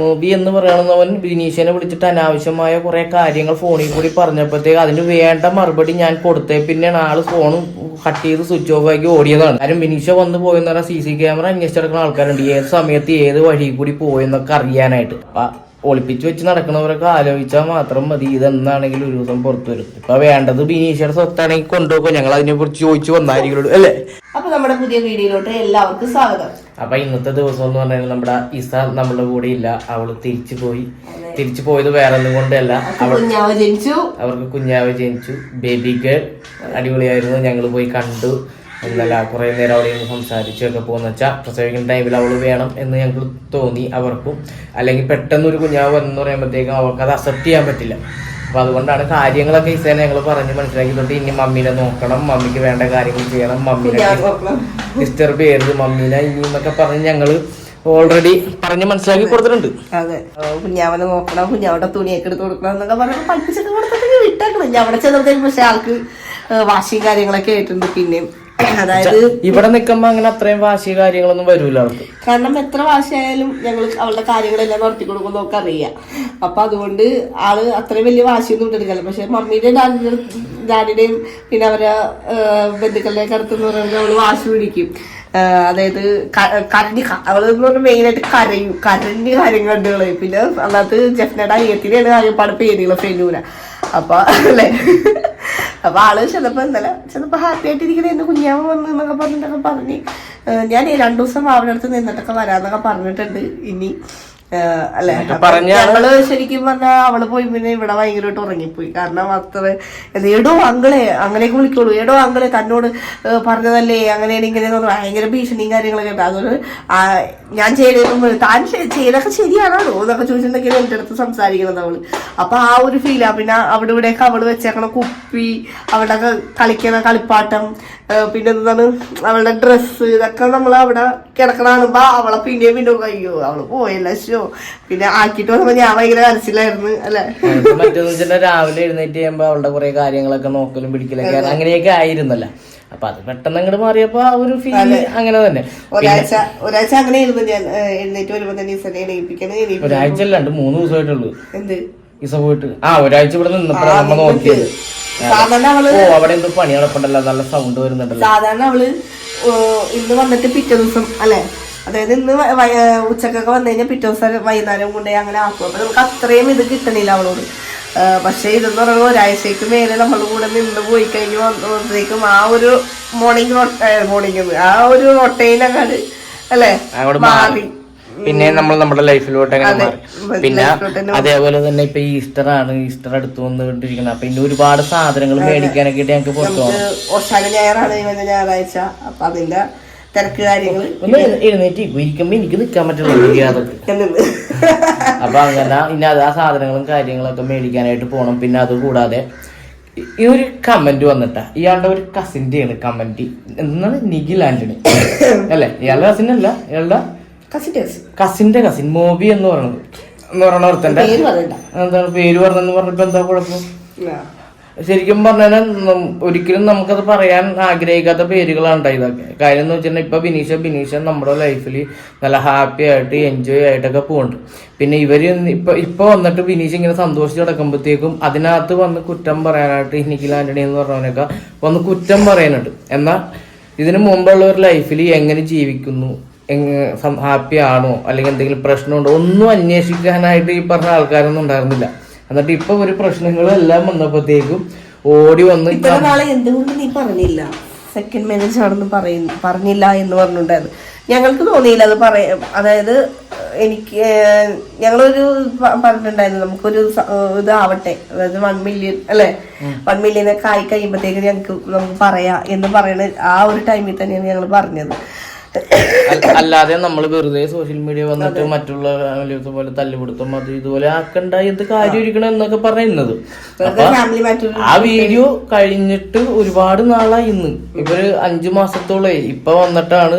മൂബി എന്ന് പറയണമെന്നവൻ ബിനീഷനെ വിളിച്ചിട്ട് അനാവശ്യമായ കുറെ കാര്യങ്ങൾ ഫോണിൽ കൂടി പറഞ്ഞപ്പോഴത്തേക്ക് അതിന് വേണ്ട മറുപടി ഞാൻ കൊടുത്തേ. പിന്നെയാണ് ആൾ ഫോൺ കട്ട് ചെയ്ത് സ്വിച്ച് ഓഫ് ആക്കി ഓടിയതാണ്. കാര്യം ബിനീഷ വന്നു പോയെന്ന് പറഞ്ഞാൽ സി സി ക്യാമറ അന്വേഷിച്ചെടുക്കുന്ന ആൾക്കാരുണ്ട്. ഏത് സമയത്ത് ഏത് വഴി കൂടി പോയെന്നൊക്കെ അറിയാനായിട്ട്. അപ്പൊ ഒളിപ്പിച്ച് വെച്ച് നടക്കുന്നവരൊക്കെ ആലോചിച്ചാൽ മാത്രം മതി. ഇതെന്നാണെങ്കിലും ഒരു ദിവസം പുറത്തു വരും. ഇപ്പൊ വേണ്ടത് ബിനീഷയുടെ സ്വത്താണെങ്കിൽ കൊണ്ടുപോകും ഞങ്ങൾ അതിനെ കുറിച്ച് ചോദിച്ചു വന്നായിരിക്കും അല്ലേ? അപ്പൊ നമ്മുടെ പുതിയ വീഡിയോയിലോട്ട് എല്ലാവർക്കും സ്വാഗതം. അപ്പൊ ഇന്നത്തെ ദിവസം എന്ന് പറഞ്ഞാൽ നമ്മുടെ ഇസ നമ്മളുടെ കൂടെ ഇല്ല. അവൾ തിരിച്ചു പോയി. തിരിച്ചു പോയത് വേറെ ഒന്നും കൊണ്ടല്ല ജനിച്ചു. അവർക്ക് കുഞ്ഞാവ് ജനിച്ചു. ബേബി ഗേൾ അടിപൊളിയായിരുന്നു. ഞങ്ങൾ പോയി കണ്ടു. എന്നല്ല കുറെ നേരം അവിടെ സംസാരിച്ചു സംസാരിച്ചൊക്കെ പോകുന്ന. വെച്ചാൽ പ്രസവിക്കുന്ന ടൈമിൽ അവൾ വേണം എന്ന് ഞങ്ങൾക്ക് തോന്നി. അവർക്കും. അല്ലെങ്കിൽ പെട്ടെന്ന് ഒരു കുഞ്ഞാവ് വന്നു പറയുമ്പോഴത്തേക്കും അവർക്ക് അത് അക്സെപ്റ്റ് ചെയ്യാൻ പറ്റില്ല. അപ്പൊ അതുകൊണ്ടാണ് കാര്യങ്ങളൊക്കെ ഇസേനെ ഞങ്ങൾ പറഞ്ഞ് മനസ്സിലാക്കി തൊട്ട് ഇനി മമ്മീനെ നോക്കണം മമ്മിക്ക് വേണ്ട കാര്യങ്ങൾ ചെയ്യണം മമ്മീനെ ഡിസ്റ്റർബ് ചെയ്യരുത് മമ്മീനെ ഇനി എന്നൊക്കെ പറഞ്ഞ് ഞങ്ങൾ ഓൾറെഡി പറഞ്ഞ് മനസ്സിലാക്കി കൊടുത്തിട്ടുണ്ട്. അതെ. കുഞ്ഞാവനെ നോക്കണം കുഞ്ഞാവയുടെ തുണിയൊക്കെ എടുത്ത് കൊടുക്കണം എന്നൊക്കെ പറഞ്ഞ് പഠിപ്പിച്ചൊക്കെ കൊടുത്തിട്ട് വിട്ടേക്കണം. ഞാൻ അവിടെ ചെന്നപ്പോഴത്തേക്കും പക്ഷെ ആൾക്ക് വാശിയും കാര്യങ്ങളൊക്കെ ആയിട്ടുണ്ട്. പിന്നെയും അതായത് ഇവിടെ നിൽക്കുമ്പോ അങ്ങനെ അത്രയും വാശി കാര്യങ്ങളൊന്നും വരൂല അവർക്ക്. കാരണം എത്ര വാശിയായാലും ഞങ്ങൾ അവളുടെ കാര്യങ്ങളെല്ലാം നടത്തി കൊടുക്കും നമുക്ക് അറിയാം അപ്പൊ അതുകൊണ്ട് ആൾ അത്രയും വലിയ വാശിയൊന്നും എടുക്കല്ല പക്ഷെ മമ്മിയുടെ ഡാഡിയുടെ ഡാഡിയുടെയും പിന്നെ അവരെ ബന്ധുക്കളുടെ ബന്ധുക്കളുടെയൊക്കെ അടുത്തെന്ന് പറയുന്നത് അവൾ വാശി പിടിക്കും. അതായത് കരഞ്ഞ് അവൾ എന്ന് പറഞ്ഞാൽ മെയിനായിട്ട് കരയും. കരഞ്ഞ് കാര്യം കണ്ടുകളെ. പിന്നെ അന്നത്ത് ജഫ്നയുടെ അയ്യത്തിനെയാണ് കാര്യപ്പാട് പേടിയുള്ള ഫെലൂന അപ്പൊ അല്ലേ? അപ്പൊ ആൾ ചിലപ്പോ ഇന്നലെ ചിലപ്പോ ഹാപ്പി ആയിട്ടിരിക്കണേ എന്ന് കുഞ്ഞാമ്മ വന്നു എന്നൊക്കെ പറഞ്ഞിട്ടൊക്കെ പറഞ്ഞ്. ഞാൻ രണ്ടു ദിവസം അവരുടെ അടുത്ത് നിന്നിട്ടൊക്കെ വരാന്നൊക്കെ പറഞ്ഞിട്ടുണ്ട്. ഇനി അല്ലെ? ഞങ്ങൾ ശരിക്കും പറഞ്ഞാൽ അവൾ പോയി പിന്നെ ഇവിടെ ഭയങ്കരമായിട്ട് ഉറങ്ങിപ്പോയി. കാരണം അത്ര ഏടോ എടോ അങ്കളെ അങ്ങനെയൊക്കെ വിളിക്കോളൂ എടോ അങ്കളെ തന്നോട് പറഞ്ഞതല്ലേ അങ്ങനെയാണ് ഇങ്ങനെയെന്ന് പറഞ്ഞ് ഭയങ്കര ഭീഷണിയും കാര്യങ്ങളൊക്കെ ഉണ്ട്. അതുകൊണ്ട് ഞാൻ ചെയ്തതൊന്നും താൻ ചെയ്തൊക്കെ ശരിയാണോ എന്നൊക്കെ ചോദിച്ചിട്ടുണ്ടെങ്കിൽ എന്റെ അടുത്ത് സംസാരിക്കുന്നത് അവൾ. അപ്പൊ ആ ഒരു ഫീലാ പിന്നെ അവിടെ ഇവിടെയൊക്കെ അവൾ വെച്ചേക്കണ കുപ്പി അവിടെ കളിക്കണ കളിപ്പാട്ടം പിന്നെ എന്താണ് അവളുടെ ഡ്രസ്സ് ഇതൊക്കെ നമ്മൾ അവിടെ കിടക്കണ കാണുമ്പോ അവളെ പിന്നെയും പിന്നെ അയ്യോ അവൾ പോയല്ല പിന്നെ ആക്കിട്ട് വന്നപ്പോ ഞാൻ ഭയങ്കര കരച്ചിലായിരുന്നു അല്ലെ? മറ്റേന്ന് വെച്ചിട്ടുണ്ടെങ്കിൽ രാവിലെ എഴുന്നേറ്റ് ചെയ്യുമ്പോ അവളുടെ കുറെ കാര്യങ്ങളൊക്കെ നോക്കലും പിടിക്കലൊക്കെ. അങ്ങനെയൊക്കെ ആയിരുന്നല്ല. അപ്പൊ അത് പെട്ടെന്ന് അങ്ങോട്ട് മാറിയപ്പോ ആ ഒരു ഫീൽ അങ്ങനെ തന്നെ. ഒരാഴ്ച ഒരാഴ്ച അങ്ങനെ ഇരുന്നു ഞാൻ എഴുന്നേറ്റ് വരുമ്പോ തന്നെ ഈസനെ എണീപ്പിക്കണം ഒരാഴ്ച അല്ലാണ്ട് മൂന്ന് ദിവസമായിട്ടുള്ളൂ. എന്ത്? ഇസ പോയിട്ട്. ആ ഒരാഴ്ച ഇവിടെ നിന്നപ്പോഴാണ് നമ്മ നോക്കിയത്. സാധാരണ അവൾ ഓ അവിടെ എന്തോ പണി നടപ്പുണ്ടല്ലോ നല്ല സൗണ്ട് വരുന്നുണ്ടല്ലോ. സാധാരണ അവൾ ഇന്ന് വന്നിട്ട് പിറ്റേ ദിവസം അല്ലെ? അതായത് ഇന്ന് ഉച്ചക്കൊക്കെ വന്നു കഴിഞ്ഞാൽ പിറ്റേ ദിവസം വൈകുന്നേരം കൊണ്ടേ അങ്ങനെ ആക്കും. അപ്പം നമുക്ക് അത്രയും ഇത് കിട്ടണില്ല അവളോട്. പക്ഷേ ഇതെന്ന് പറയുമ്പോൾ ഒരാഴ്ചയ്ക്ക് മേലെ നമ്മളുടെ കൂടെ നിന്ന് പോയി കഴിഞ്ഞ് വന്നപ്പോഴത്തേക്കും ആ ഒരു മോർണിംഗ് മോർണിംഗ് ആ ഒരു റൊട്ടൈനങ്ങാട് അല്ലേ? മാറി. പിന്നെ നമ്മൾ നമ്മുടെ ലൈഫിലോട്ട് അങ്ങനെ മാറി. പിന്നെ അതേപോലെ തന്നെ ഇപ്പൊ ഈസ്റ്റർ ആണ്. ഈസ്റ്റർ അടുത്ത് വന്നുകൊണ്ടിരിക്കുന്നത്. അപ്പൊ ഇനി ഒരുപാട് സാധനങ്ങൾ മേടിക്കാനൊക്കെ ഞങ്ങൾക്ക് പുറത്തു ഞായറാണ് ഞായറാഴ്ച. അപ്പൊ അതിന്റെ തിരക്ക് കാര്യങ്ങൾ ഒന്ന് എഴുന്നേറ്റ് ഇരിക്കും. ഇരിക്കുമ്പോ എനിക്ക് നിൽക്കാൻ പറ്റുള്ളൂ അതൊക്കെ അപ്പൊ അങ്ങനെ ഇനി അത് ആ സാധനങ്ങളും കാര്യങ്ങളൊക്കെ മേടിക്കാനായിട്ട് പോണം. പിന്നെ അത് കൂടാതെ ഈ- ഒരു കമന്റ് വന്നിട്ട. ഇയാളുടെ ഒരു കസിന്റെ ആണ് കമന്റ് എന്നാണ് നിഖിൽ ആന്റണി. അല്ലെ? ഇയാളുടെ കസിൻ അല്ല. ഇയാളുടെ കസിന്റെ കസിൻ മോബി എന്ന് പറയുന്നത് എന്ന് പറയുന്ന ഒരുത്തന്റെ. പറയണ്ട. എന്താണ് പേര് പറഞ്ഞെന്ന് പറഞ്ഞപ്പോ എന്താ കുഴപ്പം. ശരിക്കും പറഞ്ഞാൽ ഒരിക്കലും നമുക്കത് പറയാൻ ആഗ്രഹിക്കാത്ത പേരുകളാണ് ഉണ്ടായത് കാര്യം എന്ന് വെച്ചിട്ടുണ്ടെങ്കിൽ ഇപ്പൊ ബിനീഷ ബിനീഷ നമ്മുടെ ലൈഫിൽ നല്ല ഹാപ്പി ആയിട്ട് എൻജോയ് ആയിട്ടൊക്കെ പോകുന്നുണ്ട് പിന്നെ ഇവർ ഇപ്പൊ ഇപ്പൊ വന്നിട്ട് ബിനീഷ് ഇങ്ങനെ സന്തോഷിച്ച് കിടക്കുമ്പോഴത്തേക്കും അതിനകത്ത് വന്ന് കുറ്റം പറയാനായിട്ട് നിഖിൽ ആന്റണി എന്ന് പറഞ്ഞവനൊക്കെ വന്ന് കുറ്റം പറയാനുണ്ട് എന്നാൽ ഇതിനു മുമ്പുള്ള ഒരു ലൈഫിൽ എങ്ങനെ ജീവിക്കുന്നു ഹാപ്പി ആണോ അല്ലെങ്കിൽ എന്തെങ്കിലും പ്രശ്നമുണ്ടോ ഒന്നും അന്വേഷിക്കാനായിട്ട് ഈ പറഞ്ഞ ആൾക്കാരൊന്നും ഉണ്ടായിരുന്നില്ല. എന്നിട്ട് ഇപ്പൊ ഒരു പ്രശ്നങ്ങളെല്ലാം വന്നപ്പോഴത്തേക്കും ഓടി വന്ന് ഇത്ര നാളെ എന്തുകൊണ്ട് നീ പറഞ്ഞില്ല? സെക്കൻഡ് മാരേജ് ആണെന്ന് പറയുന്നു പറഞ്ഞില്ല എന്ന് പറഞ്ഞിട്ടുണ്ടായിരുന്നു. ഞങ്ങൾക്ക് തോന്നിയില്ല അത് പറയ അതായത് എനിക്ക് ഞങ്ങളൊരു പറഞ്ഞിട്ടുണ്ടായിരുന്നു. നമുക്കൊരു ഇത് ആവട്ടെ ഇതാവട്ടെ. അതായത് വൺ മില്യൺ അല്ലെ? വൺ മില്യൺ ഒക്കെ ആയി കഴിയുമ്പോഴത്തേക്ക് ഞങ്ങൾക്ക് നമുക്ക് പറയാം എന്ന് പറയുന്ന ആ ഒരു ടൈമിൽ തന്നെയാണ് ഞങ്ങൾ പറഞ്ഞത്. അല്ലാതെ നമ്മൾ വെറുതെ സോഷ്യൽ മീഡിയ വന്നിട്ട് മറ്റുള്ള പോലെ തല്ലുപിടുത്തം അത് ഇതുപോലെ ആക്കണ്ട എന്ത് കാര്യം ഇരിക്കണം എന്നൊക്കെ പറയുന്നത് ആ വീഡിയോ കഴിഞ്ഞിട്ട് ഒരുപാട് നാളായി ഇന്ന്. ഇവർ അഞ്ചു മാസത്തോളേ ഇപ്പൊ വന്നിട്ടാണ്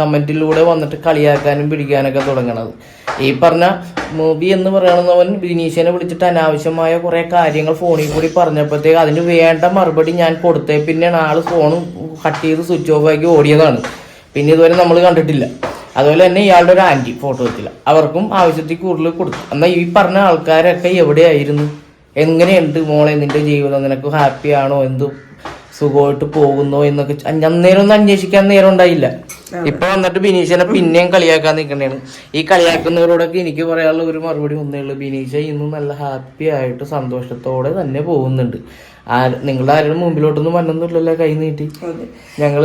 കമന്റിലൂടെ വന്നിട്ട് കളിയാക്കാനും പിടിക്കാനൊക്കെ തുടങ്ങണത്. ഈ പറഞ്ഞ മൂബി എന്ന് പറയണവൻ വിനീഷനെ വിളിച്ചിട്ട് അനാവശ്യമായ കുറെ കാര്യങ്ങൾ ഫോണിൽ കൂടി പറഞ്ഞപ്പോഴത്തേക്ക് അതിന് വേണ്ട മറുപടി ഞാൻ കൊടുത്തേ. പിന്നെയാണ് ആൾ ഫോൺ കട്ട് ചെയ്ത് സ്വിച്ച് ഓഫ് ആക്കി ഓടിയതാണ്. പിന്നെ ഇതുവരെ നമ്മൾ കണ്ടിട്ടില്ല. അതുപോലെ തന്നെ ഇയാളുടെ ഒരു ആന്റി ഫോട്ടോ എത്തില്ല അവർക്കും ആവശ്യത്തിൽ കൂടുതൽ കൊടുത്തു. എന്നാൽ ഈ പറഞ്ഞ ആൾക്കാരൊക്കെ എവിടെയായിരുന്നു? എങ്ങനെയുണ്ട് മോളെ? നിന്റെ ജീവിതം നിനക്ക് ഹാപ്പിയാണോ ആണോ? എന്ത് സുഖമായിട്ട് പോകുന്നോ? എന്നൊക്കെ അന്നേരം ഒന്നും അന്വേഷിക്കാൻ നേരം ഉണ്ടായില്ല. ഇപ്പൊ വന്നിട്ട് ബിനീഷിനെ പിന്നെയും കളിയാക്കാൻ നിൽക്കണേണ് ഈ കളിയാക്കുന്നവരോടൊക്കെ എനിക്ക് പറയാനുള്ള ഒരു മറുപടി ഒന്നേ ഉള്ളൂ. ബിനീഷ ഇന്നും നല്ല ഹാപ്പി ആയിട്ട് സന്തോഷത്തോടെ തന്നെ പോകുന്നുണ്ട്. നിങ്ങളുടെ ആരുടെ മുമ്പിലോട്ടൊന്നും വന്നൊന്നുമില്ലല്ലോ കൈ നീട്ടി. ഞങ്ങൾ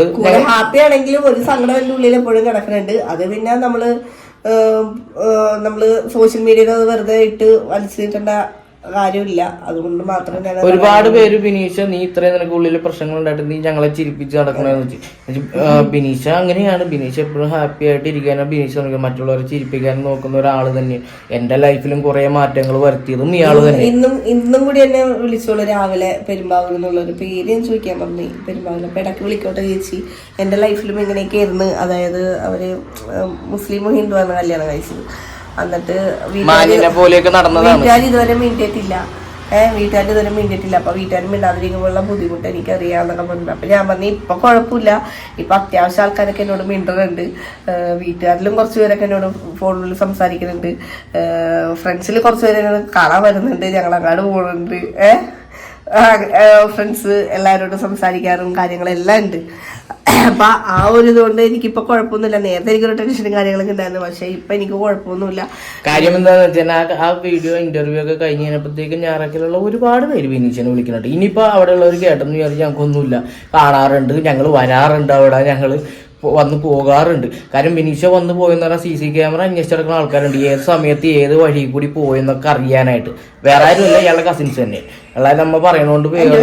ഹാപ്പി ആണെങ്കിലും ഒരു സങ്കടം എന്റെ ഉള്ളിൽ എപ്പോഴും കിടക്കുന്നുണ്ട് അത് പിന്നെ നമ്മൾ നമ്മൾ സോഷ്യൽ മീഡിയയിൽ വെറുതെ ഇട്ട് വലിച്ചു നീട്ടേണ്ട കാര്യമില്ല. അതുകൊണ്ട് മാത്രം ഞാൻ ഒരുപാട് പേര് ബിനീഷ നീ ഇത്രയും നിനക്ക് ഉള്ളിൽ പ്രശ്നങ്ങൾ ഉണ്ടായിട്ട് നീ ഞങ്ങളെ ചിരിപ്പിച്ച് നടക്കണെന്ന് വെച്ച്. ബിനീഷ അങ്ങനെയാണ്. ബിനീഷ എപ്പോഴും ഹാപ്പി ആയിട്ട് ഇരിക്കാനും ബിനീഷ് നോക്കുക മറ്റുള്ളവരെ ചിരിപ്പിക്കാൻ നോക്കുന്ന ഒരാൾ തന്നെ. എന്റെ ലൈഫിലും കുറെ മാറ്റങ്ങൾ വരുത്തിയതും ഇയാൾ തന്നെ. ഇന്നും ഇന്നും കൂടി എന്നെ വിളിച്ചോളൂ രാവിലെ പെരുമ്പാവൂർ എന്നുള്ള ഒരു പേര് ഞാൻ ചോദിക്കാൻ പറഞ്ഞു. പെരുമ്പാവൂർ അപ്പൊ ഇടയ്ക്ക് വിളിക്കോട്ടെ ചേച്ചി. എന്റെ ലൈഫിലും ഇങ്ങനെയൊക്കെ ആയിരുന്നു. അതായത് അവർ മുസ്ലിമോ മുസ്ലിമും ഹിന്ദുവാണ് കല്യാണം കഴിച്ചത്. എന്നിട്ട് വീട്ടുകാരി പോലെയൊക്കെ നടന്നതാണ്. വീട്ടുകാർ ഇതുവരെ മിണ്ടിയിട്ടില്ല. ഏഹ് വീട്ടുകാർ ഇതുവരെ മിണ്ടിയിട്ടില്ല. അപ്പൊ വീട്ടുകാർ മിണ്ടാതിരിക്കുമ്പോഴുള്ള ബുദ്ധിമുട്ട് എനിക്ക് അറിയാന്നൊക്കെ പറഞ്ഞു. അപ്പൊ ഞാൻ പറഞ്ഞു ഇപ്പൊ കുഴപ്പമില്ല ഇപ്പൊ അത്യാവശ്യം ആൾക്കാരൊക്കെ എന്നോട് മിണ്ടുന്നുണ്ട് വീട്ടുകാരിലും കുറച്ച് പേരൊക്കെ എന്നോട് ഫോണിൽ സംസാരിക്കുന്നുണ്ട് ഫ്രണ്ട്സിൽ കുറച്ച് പേര് എന്നോട് കാണാൻ വരുന്നുണ്ട്. ഞങ്ങളങ്ങാട് പോകുന്നുണ്ട് ഏഹ് ഫ്രണ്ട്സ് എല്ലാവരോടും സംസാരിക്കാറും കാര്യങ്ങളെല്ലാം ഉണ്ട്. അപ്പൊ ആ ഒരു ഇതുകൊണ്ട് എനിക്കിപ്പോ കുഴപ്പമൊന്നുമില്ല. നേരത്തെ എനിക്കൊരു ടെൻഷനും കാര്യങ്ങളൊക്കെ ഉണ്ടായിരുന്നു. പക്ഷെ ഇപ്പൊ എനിക്ക് കുഴപ്പമൊന്നുമില്ല. കാര്യം എന്താണെന്ന് വെച്ചാൽ ആ വീഡിയോ ഇന്റർവ്യൂ ഒക്കെ കഴിഞ്ഞ് കഴിഞ്ഞപ്പോഴത്തേക്കും ഞായറാക്കിലുള്ള ഒരുപാട് പേര് ബിനീഷിനെ വിളിക്കുന്നുണ്ട്. ഇനിയിപ്പോ അവിടെ ഉള്ളവർ കേട്ടെന്ന് വിചാരിച്ച് ഞങ്ങൾക്കൊന്നുമില്ല. കാണാറുണ്ട്. ഞങ്ങൾ വരാറുണ്ട് അവിടെ. ഞങ്ങൾ വന്ന് പോകാറുണ്ട്. കാരണം വിനീഷ വന്ന് പോയെന്ന് പറഞ്ഞാൽ സി സി ക്യാമറ അന്വേഷിച്ചെടുക്കുന്ന ആൾക്കാരുണ്ട്. ഏത് സമയത്ത് ഏത് വഴി കൂടി പോയെന്നൊക്കെ അറിയാനായിട്ട്. വേറെ ആരും ഇല്ല ഇയാളുടെ കസിൻസ് തന്നെ. അല്ലാതെ നമ്മ പറയണോണ്ട് പേര്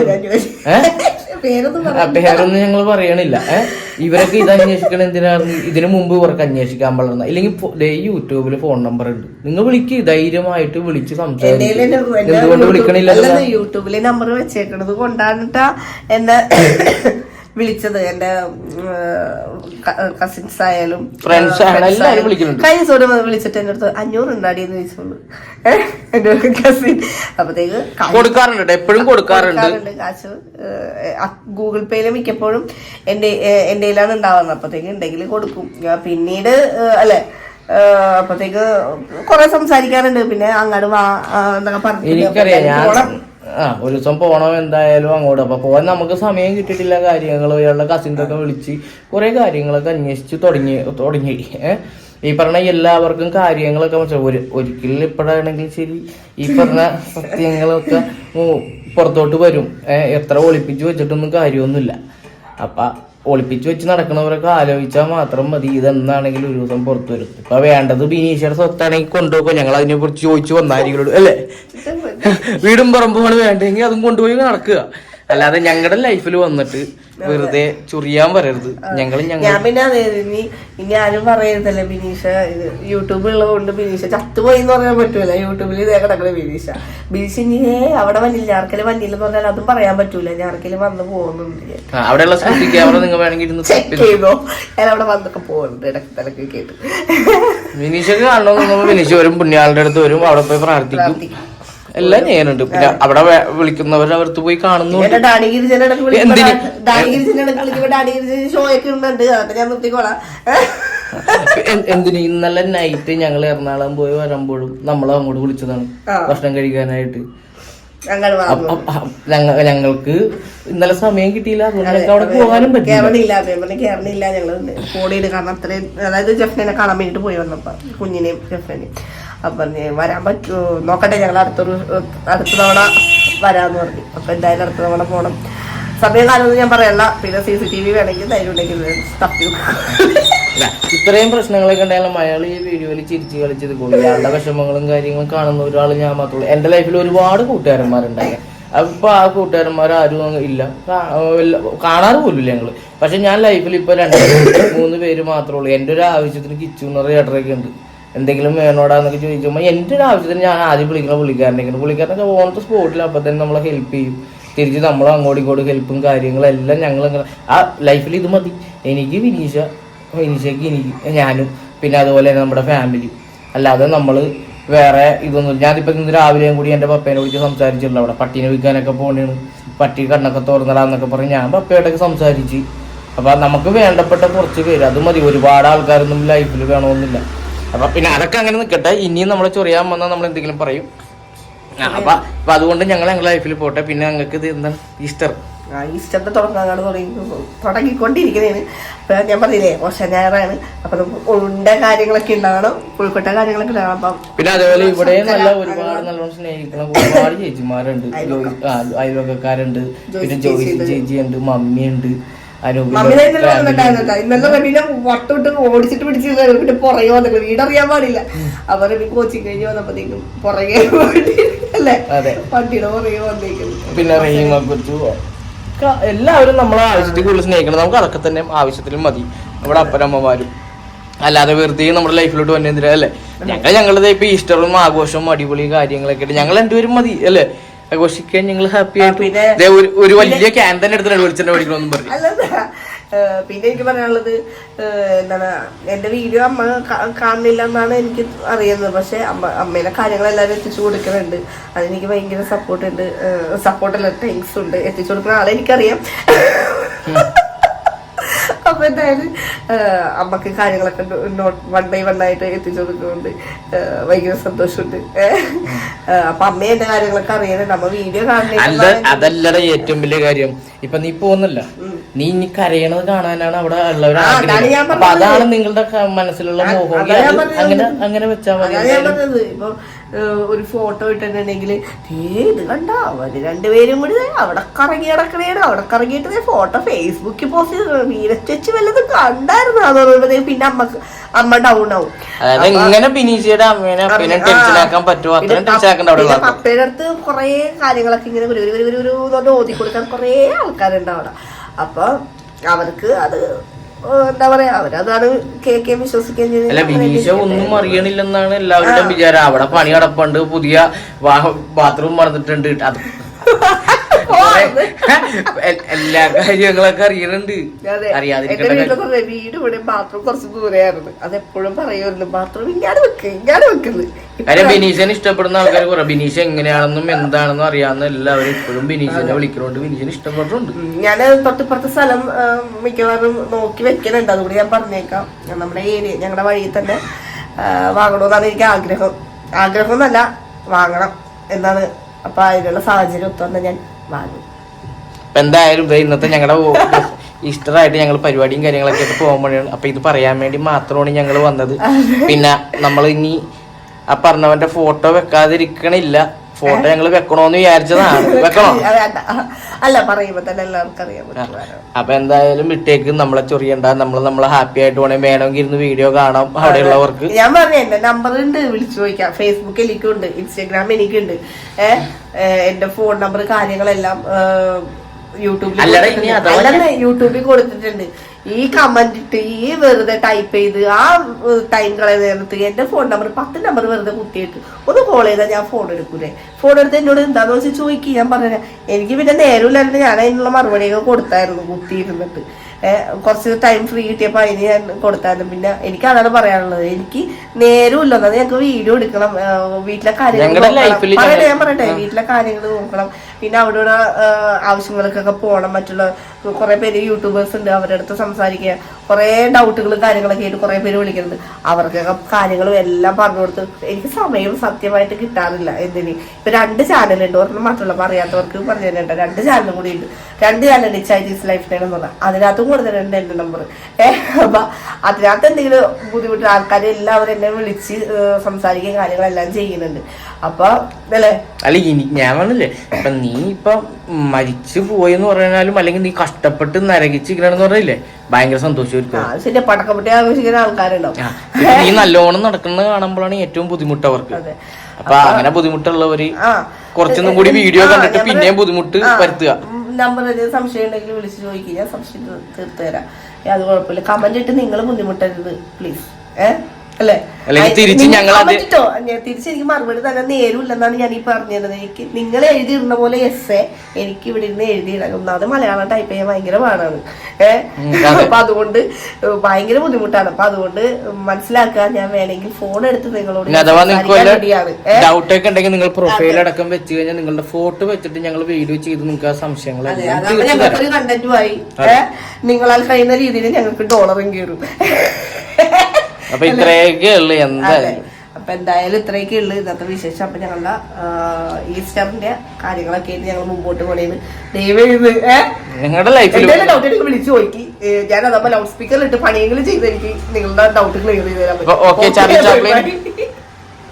പേരൊന്നും ഞങ്ങൾ പറയണില്ല. ഏഹ് ഇവരൊക്കെ ഇത് അന്വേഷിക്കണം എന്തിനാണ്? ഇതിനു മുമ്പ് ഇവർക്ക് അന്വേഷിക്കാൻ പാടുന്ന ഇല്ലെങ്കിൽ യൂട്യൂബിൽ ഫോൺ നമ്പർ ഉണ്ട്. നിങ്ങൾ വിളിക്ക് ധൈര്യമായിട്ട് വിളിച്ച് സംസാരിക്കും. എന്തുകൊണ്ട് വിളിക്കണില്ല യൂട്യൂബിൽ നമ്പർ വെച്ചേക്കണത് കൊണ്ടാണ് എന്നെ വിളിച്ചത് എന്റെ കസിൻസ് ആയാലും. കഴിഞ്ഞ ദിവസം വിളിച്ചിട്ട് എന്റെ അടുത്ത് അഞ്ഞൂറ് ഉണ്ടാടി എന്ന് ചോദിച്ചോളൂ. കസിൻ അപ്പത്തേക്ക് കൊടുക്കാറുണ്ട് എപ്പോഴും കൊടുക്കാറുണ്ട് കാശ് ഗൂഗിൾ പേയിൽ മിക്കപ്പോഴും എന്റെ എന്റെ കയ്യിലാണ് ഉണ്ടാവുന്നത്. അപ്പത്തേക്ക് ഉണ്ടെങ്കിൽ കൊടുക്കും. പിന്നീട് അല്ലേ അപ്പത്തേക്ക് കൊറേ സംസാരിക്കാറുണ്ട്. പിന്നെ അങ്ങോട്ട് വാ എന്താ എന്നൊക്കെ പറഞ്ഞു ആ ഒരു ദിവസം പോകണം എന്തായാലും അങ്ങോട്ട്. അപ്പൊ പോകാൻ നമുക്ക് സമയം കിട്ടിയിട്ടില്ല. കാര്യങ്ങൾ ഇയാളുടെ കസിൻസ് ഒക്കെ വിളിച്ച് കുറെ കാര്യങ്ങളൊക്കെ അന്വേഷിച്ച് തുടങ്ങി തുടങ്ങി. ഈ പറഞ്ഞ എല്ലാവർക്കും കാര്യങ്ങളൊക്കെ ഒരു ഒരിക്കലും ഇപ്പോഴാണെങ്കിൽ ശരി ഈ പറഞ്ഞ സത്യങ്ങളൊക്കെ പുറത്തോട്ട് വരും. എത്ര ഒളിപ്പിച്ച് വെച്ചിട്ടൊന്നും കാര്യമൊന്നുമില്ല. അപ്പൊ ഒളിപ്പിച്ച് വെച്ച് നടക്കുന്നവരൊക്കെ ആലോചിച്ചാൽ മാത്രം മതി. ഇതെന്നാണെങ്കിൽ ഒരു ദിവസം പുറത്തു വരും. ഇപ്പൊ വേണ്ടത് ബിനീഷയുടെ സ്വത്താണെങ്കിൽ കൊണ്ടുപോകും ഞങ്ങൾ അതിനെ കുറിച്ച് ചോദിച്ചു വന്നായിരിക്കും. അല്ലേ? വീടും പറമ്പുമാണ് വേണ്ടെങ്കിൽ അതും കൊണ്ടുപോയി നടക്കുക. അല്ലാതെ ഞങ്ങളുടെ ലൈഫിൽ വന്നിട്ട് വെറുതെ ചുറിയാൻ വരരുത് ഞങ്ങൾ ഞാൻ പിന്നെ അതെ ഇനി ഇനി ആരും പറയരുതല്ലേ ബിനീഷ. ഇത് യൂട്യൂബ് ഉള്ളതുകൊണ്ട് ബിനീഷ ചത്തുപോയി എന്ന് പറയാൻ പറ്റൂല. യൂട്യൂബിൽ ഇതേ കിടക്കണ ബിനീഷ. ബിനീഷ് ഇനി അവിടെ വന്നില്ല. ആർക്കെങ്കിലും വന്നില്ലെന്ന് പറഞ്ഞാൽ അതും പറയാൻ പറ്റൂല. ഞാൻ ആർക്കെങ്കിലും വന്ന് പോകുന്നുണ്ട്. അവിടെയുള്ള ക്യാമറ നിങ്ങൾ വേണമെങ്കിൽ ചെക്ക് ചെയ്തോ. ഞാൻ അവിടെ വന്നൊക്കെ പോകുന്നുണ്ട്. ഇടയ്ക്ക് തലക്ക് കേട്ട്. ബിനീഷ് കാണണമെന്ന് ബിനീഷ് വരും പുണ്യാളുടെ അടുത്ത് വരും അവിടെ പോയി പ്രാർത്ഥിക്കും. എല്ലാം ചെയ്യാനുണ്ട്. പിന്നെ അവിടെ വിളിക്കുന്നവർ അവർക്ക് പോയി കാണുന്നു എന്തിന്? ഇന്നലെ നൈറ്റ് ഞങ്ങൾ എറണാകുളം പോയി വരുമ്പോഴും നമ്മൾ അങ്ങോട്ട് വിളിച്ചതാണ്. ഭക്ഷണം കഴിക്കാനായിട്ട്. ഞങ്ങൾക്ക് ഇന്നലെ സമയം കിട്ടിയില്ല. അതുകൊണ്ട് അവിടെ പോകാനും പറ്റില്ല കേരളില്ല അതേപോലെ ഞങ്ങൾ ഫോണിൽ കാരണം അത്രയും അതായത് ജഫ്നെ കാണാൻ വേണ്ടിട്ട് പോയി വന്നപ്പോ കുഞ്ഞിനെയും ജഫ്നെയും അപ്പൊ വരാൻ പറ്റുമോ നോക്കട്ടെ ഞങ്ങൾ അടുത്തൊരു അടുത്ത തവണ വരാന്ന് പറഞ്ഞു. അപ്പൊ എന്തായാലും അടുത്ത തവണ പോണം. സമയം ഞാൻ പറയല്ല. പിന്നെ സി സി ടി വി വേണമെങ്കിൽ ധൈര്യം ഉണ്ടെങ്കിൽ തപ്പി ഇത്രയും പ്രശ്നങ്ങളൊക്കെ ഉണ്ടായാലും അയാൾ ഈ വീഡിയോയിൽ ചിരിച്ച് കളിച്ചത് കൊണ്ട് ഇയാളുടെ വിഷമങ്ങളും കാര്യങ്ങളും കാണുന്ന ഒരാൾ ഞാൻ മാത്രമേ എന്റെ ലൈഫിൽ ഒരുപാട് കൂട്ടുകാരന്മാരുണ്ടായി. അപ്പൊ ആ കൂട്ടുകാരന്മാർ ആരും ഇല്ല. കാണാറ് പോലുമില്ല ഞങ്ങൾ. പക്ഷെ ഞാൻ ലൈഫിൽ ഇപ്പൊ രണ്ട് മൂന്ന് പേര് മാത്രമേ ഉള്ളൂ. എന്റെ ഒരു ആവശ്യത്തിന് കിച്ചു എന്ന് ഉണ്ട്. എന്തെങ്കിലും വേണോടാന്നൊക്കെ ചോദിക്കുമ്പോൾ എന്റെ ഒരു ആവശ്യത്തിന് ഞാൻ ആദ്യം വിളിക്കുന്ന പുള്ളിക്കാരനൊക്കെയാണ് പുള്ളിക്കാരനൊക്കെ ഓൺ ദ സ്പോട്ടിൽ അപ്പം തന്നെ നമ്മളെ ഹെൽപ്പ് ചെയ്യും. തിരിച്ച് നമ്മൾ അങ്ങോട്ടും ഇങ്ങോട്ടും ഹെൽപ്പും കാര്യങ്ങളെല്ലാം ഞങ്ങൾ ആ ലൈഫിൽ ഇത് മതി. എനിക്ക് വിനീഷ വിനീഷയ്ക്ക് എനിക്ക് ഞാനും പിന്നെ അതുപോലെ തന്നെ നമ്മുടെ ഫാമിലി അല്ലാതെ നമ്മൾ വേറെ ഇതൊന്നും ഞാനിപ്പോൾ ഇന്ന് രാവിലെയും കൂടി എന്റെ പപ്പേനെ വിളിച്ച് സംസാരിച്ചിട്ടുണ്ട് അവിടെ. പട്ടീനെ വിൽക്കാനൊക്കെ പോകണേണ് പട്ടി കണ്ണൊക്കെ തുറന്നിടാന്നൊക്കെ പറഞ്ഞ് ഞാൻ പപ്പയോടൊക്കെ സംസാരിച്ച്. അപ്പോൾ നമുക്ക് വേണ്ടപ്പെട്ട കുറച്ച് പേര് അത് മതി. ഒരുപാട് ആൾക്കാരൊന്നും ലൈഫിൽ വേണമെന്നില്ല. അപ്പൊ പിന്നെ അതൊക്കെ അങ്ങനെ നിൽക്കട്ടെ ഇനിയും നമ്മളെ ചൊറിയാൻ വന്നാൽ നമ്മൾ എന്തെങ്കിലും പറയും. അപ്പൊ അപ്പൊ അതുകൊണ്ട് ഞങ്ങൾ ഞങ്ങളുടെ ലൈഫിൽ പോട്ടെ. പിന്നെ ഞങ്ങൾക്ക് ഇത് എന്താണ്? ഈസ്റ്റർ. ഈസ്റ്ററിന്റെ തുടങ്ങാനാണ് തുടങ്ങി തുടങ്ങിക്കൊണ്ടിരിക്കുന്നതാണ്. അപ്പൊ ഞാൻ പറഞ്ഞില്ലേ ഓശ ഞായറാണ്. അപ്പൊ ഉണ്ട കാര്യങ്ങളൊക്കെ ഉണ്ടാകണം ഉൾക്കൊട്ട കാര്യങ്ങളൊക്കെ ഉണ്ടാകണം അപ്പം പിന്നെ അതേപോലെ ഇവിടെ നല്ല ഒരുപാട് നല്ലോണം സ്നേഹിക്കുന്ന ഒരുപാട് ചേച്ചിമാരുണ്ട്. അയൽവക്കാരുണ്ട് അയൽവക്കക്കാരുണ്ട്. പിന്നെ ജോയിസ് ചേച്ചി ഉണ്ട് ഇന്നലെ റബീനെ വട്ടമിട്ട് ഓടിച്ചിട്ട് പിടിച്ച് പിന്നെ പുറകെ വന്നിട്ട് വീടറിയാൻ പാടില്ല. അപ്പൊ റബി കോച്ചിങ് കഴിഞ്ഞ് വന്നപ്പോഴത്തേക്കും പുറകെ അല്ലേ വണ്ടിയുടെ പുറകെ വന്നേക്കും പിന്നെ റഹീമെ കുറിച്ചു എല്ലാവരും നമ്മളെ ആവശ്യത്തിൽ കൂടുതൽ സ്നേഹിക്കണം. നമുക്ക് അതൊക്കെ തന്നെ ആവശ്യത്തിലും മതി. നമ്മുടെ അപ്പനമ്മമാരും. അല്ലാതെ വെറുതെ നമ്മുടെ ലൈഫിലോട്ട് വന്നെന്തിനാ അല്ലേ? ഞങ്ങൾ ഞങ്ങളുടെ ഇപ്പൊ ഈസ്റ്ററും ആഘോഷവും അടിപൊളി കാര്യങ്ങളൊക്കെ ആയിട്ട് ഞങ്ങൾ രണ്ടുപേരും മതി അല്ലേ? ആഘോഷിക്കാൻ ഞങ്ങൾ ഹാപ്പി ആയിട്ട്. ഒരു വലിയ ക്യാൻ തന്നെ എടുത്തിട്ട് വെളിച്ചെണ്ണ മേടിക്കണമെന്നും പറഞ്ഞു. പിന്നെ എനിക്ക് പറയാനുള്ളത് എന്താണ് എന്റെ വീഡിയോ അമ്മ കാണുന്നില്ല എന്നാണ് എനിക്ക് അറിയുന്നത്. പക്ഷേ അമ്മ അമ്മേനെ കാര്യങ്ങളെല്ലാവരും എത്തിച്ചു കൊടുക്കുന്നുണ്ട്. അതെനിക്ക് ഭയങ്കര സപ്പോർട്ട് ഉണ്ട്. സപ്പോർട്ടല്ല താങ്ക്സ് ഉണ്ട്. എത്തിച്ചു കൊടുക്കുന്ന ആളെ എനിക്കറിയാം. അപ്പൊ എന്തായാലും അമ്മയ്ക്ക് കാര്യങ്ങളൊക്കെ നോട്ട് വൺ ബൈ വൺ ആയിട്ട് എത്തിച്ചു കൊടുക്കുന്നുണ്ട്. ഭയങ്കര സന്തോഷമുണ്ട്. അപ്പൊ അമ്മ എന്റെ കാര്യങ്ങളൊക്കെ അറിയണം നമ്മ വീഡിയോ കാണുന്നില്ല അതല്ലട ഏറ്റവും വലിയ കാര്യം. ഇപ്പൊ നീ പോകുന്നില്ല? നീ ഇനി കരയണത് കാണാനാണ് അവിടെ ഉള്ളവർ അതാണ് അപ്പൊ അതാണ് നിങ്ങളുടെ മനസ്സിലുള്ള മോഹം. അങ്ങനെ അങ്ങനെ വെച്ചാൽ മതി. ഒരു ഫോട്ടോ ഇട്ടിട്ടുണ്ടെങ്കിൽ ഇത് കണ്ട അവർ രണ്ടുപേരും കൂടി അവിടെ കറങ്ങി കിടക്കണേണ് അവിടെ കറങ്ങിയിട്ട് ഫോട്ടോ ഫേസ്ബുക്കിൽ പോസ്റ്റ് ചെയ്ത് മീനച്ചേച്ചി വല്ലതും കണ്ടായിരുന്നു അതുകൊണ്ട് പിന്നെ അമ്മയ്ക്ക് അമ്മ ഡൗൺ ആവും അപ്പയുടെ ഇങ്ങനെ ബിനീഷയുടെ അമ്മേനെ പറ്റുമോ അടുത്ത് കുറേ കാര്യങ്ങളൊക്കെ ഇങ്ങനെ ഒരു ഒരു ഒരു ഓതി കൊടുക്കാൻ കുറേ ആൾക്കാരുണ്ട് അവിടെ അപ്പൊ അവർക്ക് അത് എന്താ പറയാ അവരതാണ് കേൾക്കുകയും വിശ്വസിക്കുകയും ചെയ്യുന്നത് അല്ല ബിനീഷ ഒന്നും അറിയണില്ലെന്നാണ് എല്ലാവരുടെയും വിചാരം. അവിടെ പണി കടപ്പുണ്ട് പുതിയ ബാത്റൂം മറന്നിട്ടുണ്ട്. അത് എല്ലാ കാര്യങ്ങളൊക്കെ അറിയണുണ്ട്. അറിയാതിരിക്കട്ടെ വീട് ഇവിടെ ബാത്റൂം കുറച്ച് ദൂരെയായിരുന്നു. അത് എപ്പോഴും പറയുമായിരുന്നു ബാത്റൂം ഇങ്ങനെ വെക്ക് ഇങ്ങനെ വെക്കുന്നത് കാര്യം ബിനീഷിനെ ഇഷ്ടപ്പെടുന്ന ആൾക്കാർ കുറെ ബിനീഷ് എങ്ങനെയാണെന്നും എന്താണെന്നും അറിയാവുന്ന എല്ലാവരും ഇപ്പോഴും ബിനീഷിനെ വിളിക്കണോണ്ട് ബിനീഷിനെ ഇഷ്ടപ്പെട്ടിട്ടുണ്ട്. ഞാൻ തൊട്ടിപ്പുറത്തെ സ്ഥലം മിക്കവാറും നോക്കി വെക്കണുണ്ട് അതുകൂടി ഞാൻ പറഞ്ഞേക്കാം. നമ്മുടെ ഏരിയ ഞങ്ങളുടെ വഴിയിൽ തന്നെ വാങ്ങണമെന്നാണ് എനിക്ക് ആഗ്രഹം. ആഗ്രഹം എന്നല്ല വാങ്ങണം. എന്നാണ് അപ്പൊ അതിനുള്ള സാഹചര്യം ഒത്തു ഞാൻ. അപ്പൊ എന്തായാലും ദേ ഇന്നത്തെ ഞങ്ങളുടെ ഇഷ്ടറായിട്ട് ഞങ്ങൾ പരിപാടിയും കാര്യങ്ങളൊക്കെ ആയിട്ട് പോകുമ്പോഴാണ് അപ്പൊ ഇത് പറയാൻ വേണ്ടി മാത്രമാണ് ഞങ്ങൾ വന്നത്. പിന്നെ നമ്മൾ ഇനി ആ പറഞ്ഞവന്റെ ഫോട്ടോ വെക്കാതിരിക്കണില്ല. ഫോട്ടോ ഞങ്ങൾ വെക്കണോന്ന് വിചാരിച്ചതാണ് വെക്കണോ? അല്ല പറയുമ്പോ തന്നെ എല്ലാവർക്കും അറിയാൻ പറ്റും അപ്പൊ എന്തായാലും വിട്ടേക്ക് നമ്മളെ ചൊറിയണ്ട. നമ്മൾ നമ്മളെ ഹാപ്പി ആയിട്ട് പോണേ വേണമെങ്കിൽ ഇരുന്ന് വീഡിയോ കാണാം അവിടെയുള്ളവർക്ക്. ഞാൻ പറഞ്ഞു എന്റെ നമ്പർ ഉണ്ട് വിളിച്ചു ചോദിക്കാം. ഫേസ്ബുക്ക് എനിക്കുണ്ട് ഇൻസ്റ്റാഗ്രാം എനിക്കുണ്ട്. ഏഹ് എന്റെ ഫോൺ നമ്പർ കാര്യങ്ങളെല്ലാം യൂട്യൂബിൽ. യൂട്യൂബിൽ കൊടുത്തിട്ടുണ്ട്. ഈ കമന്റ് ഇട്ട് ഈ വെറുതെ ടൈപ്പ് ചെയ്ത് ആ ടൈം കളയ നേരത്ത് എന്റെ ഫോൺ നമ്പർ പത്ത് നമ്പർ വെറുതെ കുത്തിയിട്ട് ഒന്ന് കോൾ ചെയ്താൽ ഞാൻ ഫോൺ എടുക്കൂലേ? ഫോൺ എടുത്ത് എന്നോട് എന്താന്ന് വെച്ചാൽ ചോദിക്കുക ഞാൻ പറഞ്ഞ എനിക്ക് പിന്നെ നേരമില്ലായിരുന്നു. ഞാൻ അതിനുള്ള മറുപടിയൊക്കെ കൊടുത്തായിരുന്നു കുത്തിയിരുന്നിട്ട്. കുറച്ച് ടൈം ഫ്രീ കിട്ടിയപ്പോൾ അതിന് ഞാൻ കൊടുത്തായിരുന്നു. പിന്നെ എനിക്ക് അതാണ് പറയാനുള്ളത്. എനിക്ക് നേരമില്ല. എന്നാൽ ഞങ്ങൾക്ക് വീഡിയോ എടുക്കണം. വീട്ടിലെ കാര്യങ്ങൾ പറയട്ടെ ഞാൻ പറയട്ടെ. വീട്ടിലെ കാര്യങ്ങൾ നോക്കണം. പിന്നെ അവിടെ ആവശ്യങ്ങൾക്കൊക്കെ പോകണം. മറ്റുള്ള കുറെ പേര് യൂട്യൂബേഴ്സ് ഉണ്ട് അവരുടെ അടുത്ത് സംസാരിക്കുക. കുറെ ഡൗട്ടുകളും കാര്യങ്ങളൊക്കെ ആയിട്ട് കുറെ പേര് വിളിക്കുന്നുണ്ട്. അവർക്കൊക്കെ കാര്യങ്ങളും എല്ലാം പറഞ്ഞു കൊടുത്ത് എനിക്ക് സമയം സത്യമായിട്ട് കിട്ടാറില്ല എന്തിന്. ഇപ്പൊ രണ്ട് ചാനലുണ്ട് ഒരെണ്ണം മാത്രമല്ല അറിയാത്തവർക്ക് പറഞ്ഞു തരേണ്ട. രണ്ട് ചാനലും കൂടി ഉണ്ട് രണ്ട് ചാനലുണ്ട് ചൈനീസ് ലൈഫ് സ്റ്റൈൽ എന്ന് പറഞ്ഞാൽ അതിനകത്തും കൊടുത്തിട്ടുണ്ട് എന്റെ നമ്പർ ഏഹ് അപ്പൊ അതിനകത്ത് എന്തെങ്കിലും ബുദ്ധിമുട്ട് ആൾക്കാർ എല്ലാവരും എന്നെ വിളിച്ച് സംസാരിക്കുകയും കാര്യങ്ങളെല്ലാം ചെയ്യുന്നുണ്ട്. അപ്പൊ അല്ലേ അല്ല ഞാൻ പറഞ്ഞില്ലേ ഇപ്പൊ നീ ഇപ്പൊ മരിച്ചു പോയെന്ന് പറഞ്ഞാലും അല്ലെങ്കിൽ നീ കഷ്ടപ്പെട്ട് നരകിച്ചിരിക്കണെന്ന് പറഞ്ഞില്ലേ? ഭയങ്കര സന്തോഷമായിരിക്കും ആഘോഷിക്കുന്ന ആൾക്കാരുണ്ടാവും നീ നല്ലോണം നടക്കുന്നത് കാണുമ്പോഴാണ് ഏറ്റവും ബുദ്ധിമുട്ട് അവർക്ക്. അപ്പൊ അങ്ങനെ ബുദ്ധിമുട്ടുള്ളവര് കുറച്ചൊന്നും കൂടി വീഡിയോ കണ്ടിട്ട് പിന്നെയും ബുദ്ധിമുട്ട് വരുത്തുക. നമ്പർ സംശയം ഉണ്ടെങ്കിൽ വിളിച്ച് ചോദിക്കുക ഞാൻ സംശയം തീർത്തുതരാം അത് കുഴപ്പമില്ല. കമന്റ് ഇട്ട് നിങ്ങൾ ബുദ്ധിമുട്ടരുത് പ്ലീസ്. ഏ? അല്ലേ? അല്ലെങ്കിൽ തിരിച്ച് ഞങ്ങൾ തിരിച്ച് എനിക്ക് മറുപടി തന്നെ നേരുമില്ലെന്നാണ് ഞാൻ ഈ പറഞ്ഞത്. എനിക്ക് നിങ്ങൾ എഴുതിയിരുന്ന പോലെ എസ് എ എനിക്ക് ഇവിടെ ഇരുന്ന് എഴുതിയിടണം അത് മലയാളം ടൈപ്പ് ചെയ്യാൻ ഭയങ്കര പാടാണ്. ഏഹ്. അപ്പൊ അതുകൊണ്ട് ഭയങ്കര ബുദ്ധിമുട്ടാണ്. അപ്പൊ അതുകൊണ്ട് മനസ്സിലാക്കാൻ ഞാൻ വേണമെങ്കിൽ ഫോൺ എടുത്ത് നിങ്ങളോട് ഡൗട്ട് ഒക്കെ ഉണ്ടെങ്കിൽ നിങ്ങൾ പ്രൊഫൈൽ അടക്കം വെച്ച് കഴിഞ്ഞാൽ നിങ്ങളുടെ ഫോട്ടോ വെച്ചിട്ട് ഞങ്ങൾ വീഡിയോ ചെയ്ത് നിങ്ങൾക്ക് ആ സംശയങ്ങൾ ഞങ്ങൾക്കൊരു കണ്ടന്റുമായി ഏഹ് നിങ്ങളാൽ കഴിയുന്ന രീതിയിൽ ഞങ്ങൾക്ക് ഡോളറും കയറും. അപ്പൊ ഇത്രയൊക്കെ ഉള്ളു എന്താ? എന്തായാലും അപ്പൊ എന്തായാലും ഇത്രയൊക്കെ ഉള്ളു ഇന്നത്തെ വിശേഷം. അപ്പൊ ഞങ്ങളുടെ ഈസ്റ്ററിന്റെ കാര്യങ്ങളൊക്കെ ആയിട്ട് ഞങ്ങൾ മുമ്പോട്ട് പോണേന്ന് ദൈവം നിങ്ങളുടെ ലൈഫിൽ ഡൗട്ട് എനിക്ക് വിളിച്ചു നോക്കി ഞാൻ അതപ്പോ ലൗഡ് സ്പീക്കറിൽ ഇട്ട് പണിയെങ്കിലും ചെയ്ത് എനിക്ക് നിങ്ങളുടെ ഡൗട്ട് ക്ലിയർ ചെയ്ത് തരാൻ